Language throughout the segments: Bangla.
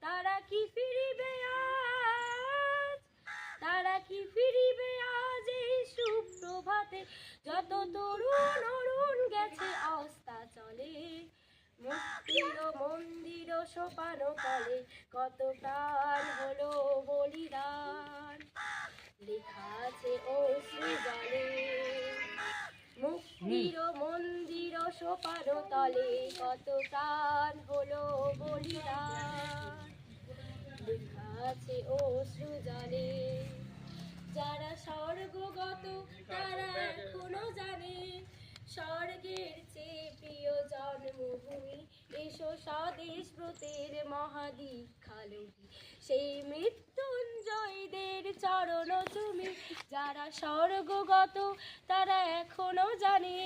তারা কি ফিরিবে আজ? তারা কি ফিরিবে আজ এই সুপ্রভাতে? যত তরুণ অরুণ গেছে অস্তা চলে। মুক্তির মন্দির সোপানো তলে, কত প্রাণ হলো বলিদান। লেখা আছে ও জলে মুক্তির মন্দির সোপানো তলে, কত প্রাণ হলো আছে ও জলে। যারা স্বর্গগত, তারা এখনও জানে, স্বর্গের চেয়ে প্রিয় জন্মভূমি, এসো স্বদেশ ব্রতের মহাদীক্ষালুবি সেই মৃত্যুঞ্জয়ীদের চরণ তুমি যারা স্বর্গগত, তারা এখনও জানে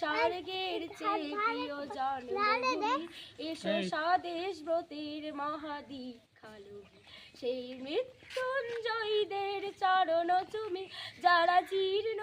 স্বর্গের চেয়ে প্রিয় জন্মভূমি। এসো স্বদেশ ব্রতের মহাদীক্ষালুবি সেই মৃত্যুঞ্জয়ীদের চরণ তুমি যারা জীর্ণ